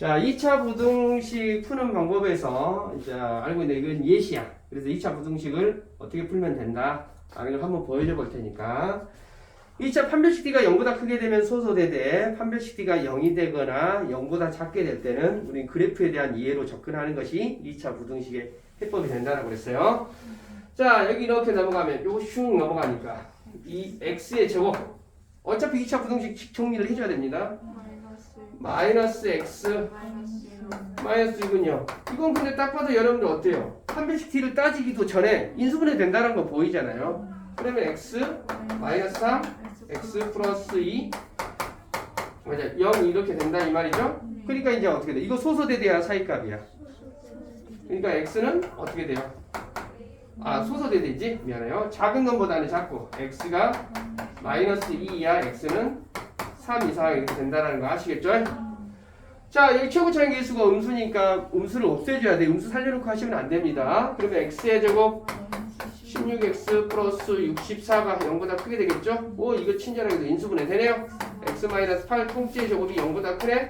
자, 2차 부등식 푸는 방법에서 이제 알고 있는 이건 예시야. 그래서 2차 부등식을 어떻게 풀면 된다. 라는 걸 한번 보여줘 볼 테니까. 2차 판별식 D가 0보다 크게 되면 소소되되 판별식 D가 0이 되거나 0보다 작게 될 때는 우리 그래프에 대한 이해로 접근하는 것이 2차 부등식의 해법이 된다고 그랬어요. 자, 여기 이렇게 넘어가면 요거 슝 넘어가니까 이 x의 제곱 어차피 2차 부등식 정리를 해줘야 됩니다. 마이너스 x 마이너스 마이너스 6은요. 이건 근데 딱 봐도 여러분들 어때요? 판별식 t를 따지기도 전에 인수분해 된다는 거 보이잖아요. 그러면 x 마이너스 3, x 플러스 2 맞아 0 이렇게 된다 이 말이죠? 그러니까 이제 어떻게 돼? 이거 소소대 대야 사이값이야. 그러니까 x는 어떻게 돼요? 아 소소대대지? 미안해요. 작은 놈보다는 작고 x가 마이너스 2이야 x는 3 이상 이렇게 된다는 거 아시겠죠? 자, 여기 최고 차이 계수가 음수니까 음수를 없애줘야 돼. 음수 살려놓고 하시면 안 됩니다. 그러면 x의 제곱 16x 플러스 64가 0보다 크게 되겠죠? 오, 이거 친절하게도 인수분해 되네요. x 마이너스 8 통째 제곱이 0보다 크네?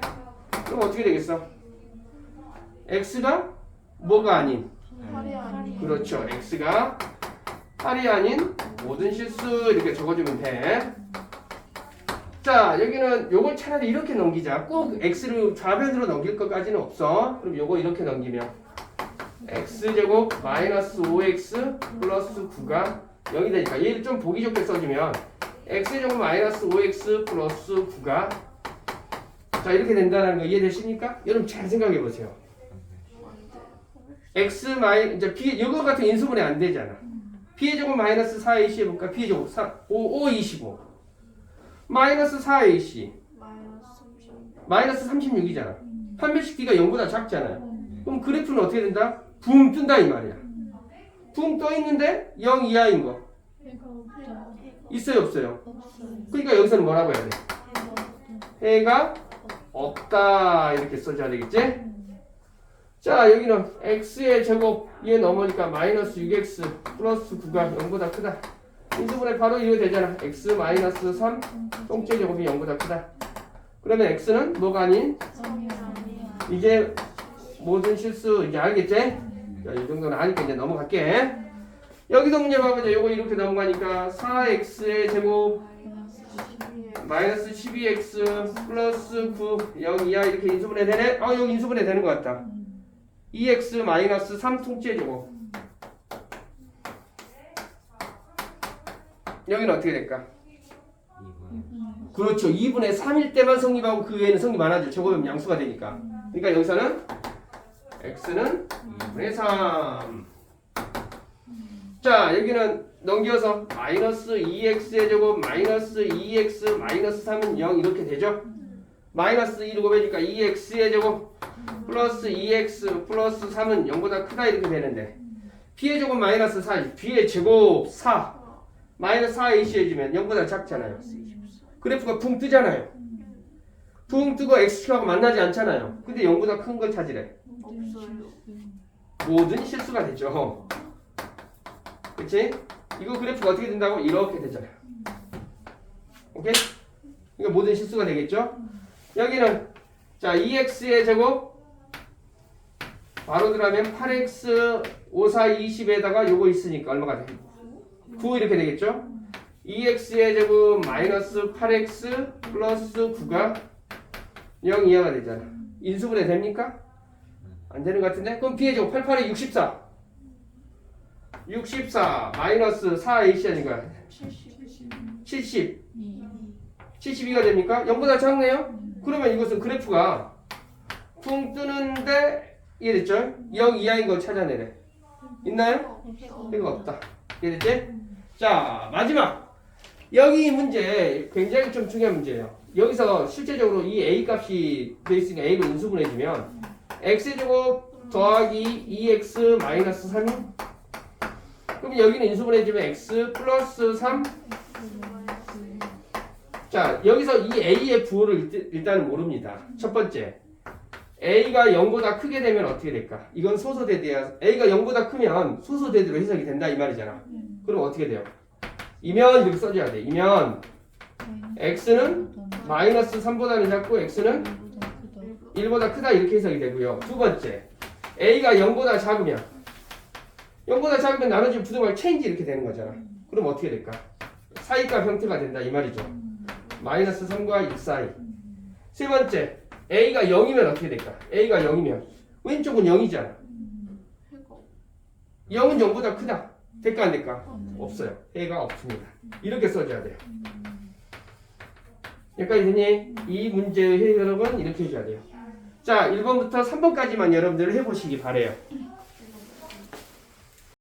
그럼 어떻게 되겠어? x가 뭐가 아닌? 그렇죠. x가 8이 아닌 모든 실수 이렇게 적어주면 돼. 자, 여기는 요걸 차라리 이렇게 넘기자. 꼭 x를 좌변으로 넘길 것까지는 없어. 그럼 요거 이렇게 넘기면 x제곱 마이너스 5x 플러스 9가 0이 되니까 얘를 좀 보기 좋게 써주면 x제곱 마이너스 5x 플러스 9가 자 이렇게 된다는 거 이해되십니까? 여러분 잘 생각해 보세요. x 마이 이제 b 이거 같은 인수분해 안 되잖아. b의 제곱 마이너스 4ac 해볼까? b의 제곱 4, 5, 5, 25 마이너스 4ac 마이너스 30 마이너스 36이잖아. 판별식 d가 0보다 작잖아요. 그럼 그래프는 어떻게 된다? 붕 뜬다 이 말이야. 붕 떠 있는데 0 이하인 거 있어요 없어요? 그러니까 여기서는 뭐라고 해야 돼? 해가 없다 이렇게 써줘야 되겠지? 자 여기는 x의 제곱 얘 넘으니까 마이너스 6x 플러스 9가 0보다 크다 인수분해 바로 이거 되잖아. x 마이너스 3 똥째 제곱이 0보다 크다. 그러면 x는 뭐가 아닌? 이제 모든 실수 이제 알겠지? 자, 이 정도는 아니까 이제 넘어갈게. 여기도 문제 봐보자 요거 이렇게 넘어가니까 4x의 제곱 마이너스 12x 플러스 9 0 이하 이렇게 인수분해 되네? 아 여기 인수분해 되는 것 같다. 2x 마이너스 3 통째 제곱 여기는 어떻게 될까? 그렇죠. 2분의 3일 때만 성립하고 그 외에는 성립 안 하죠. 저거면 양수가 되니까. 그러니까 여기서는 x는 2분의 3 자 여기는 넘겨서 마이너스 2x의 제곱 마이너스 2x 마이너스 3은 0 이렇게 되죠? 마이너스 2를 곱해주니까 2x의 제곱 플러스 2x 플러스 3은 0보다 크다 이렇게 되는데 b의 제곱 마이너스 4 b의 제곱 4 마이너스 4ac 해주면 0보다 작잖아요 그래프가 붕 뜨잖아요 붕 뜨고 x축하고 만나지 않잖아요 근데 0보다 큰 걸 찾으래 모든 실수가 되죠. 그치? 이거 그래프가 어떻게 된다고? 이렇게 되잖아요. 오케이? 이거 모든 실수가 되겠죠? 여기는 자 2x의 제곱 바로 들어가면 8x 5, 4, 20에다가 요거 있으니까 얼마가 돼? 9 이렇게 되겠죠? 2x의 제곱 마이너스 8x 플러스 9가 0 이하가 되잖아. 인수분해 됩니까? 안 되는 것 같은데? 그럼 b의 제곱 88에 64 64 마이너스 4ac 아닌가 70 70 72가 됩니까? 0보다 작네요? 그러면 이것은 그래프가 퉁 뜨는데 이해됐죠? 0 이하인 걸 찾아내래 있나요? 이거 없다 이해됐지? 자 마지막 여기 이 문제 굉장히 좀 중요한 문제예요 여기서 실제적으로 이 a 값이 돼 있으니까 a를 인수분해주면 x제곱 더하기 2x 마이너스 3이 그럼 여기는 인수분해주면 x 플러스 3 자, 여기서 이 A의 부호를 일단- 모릅니다. 첫 번째. A가 0보다 크게 되면 어떻게 될까? 이건 소소대대야. A가 0보다 크면 소소대대로 해석이 된다 이 말이잖아. 그럼 어떻게 돼요? 이면 이렇게 써줘야 돼. 이면 X는 마이너스 3보다는 작고 X는 1보다 크다 이렇게 해석이 되고요. 두 번째, A가 0보다 작으면 0보다 작으면 나눠지면 부등호가 체인지 이렇게 되는 거잖아. 그럼 어떻게 될까? 사이값 형태가 된다 이 말이죠. 마이너스 3과 6 사이. 세 번째, A가 0이면 어떻게 될까? A가 0이면 왼쪽은 0이잖아. 해가 0은 0보다 크다. 될까 안 될까? 없어요. 해가 없습니다. 이렇게 써줘야 돼요. 여기까지 되니? 이 문제의 해석은 이렇게 해줘야 돼요. 자, 1번부터 3번까지만 여러분들 해보시기 바래요.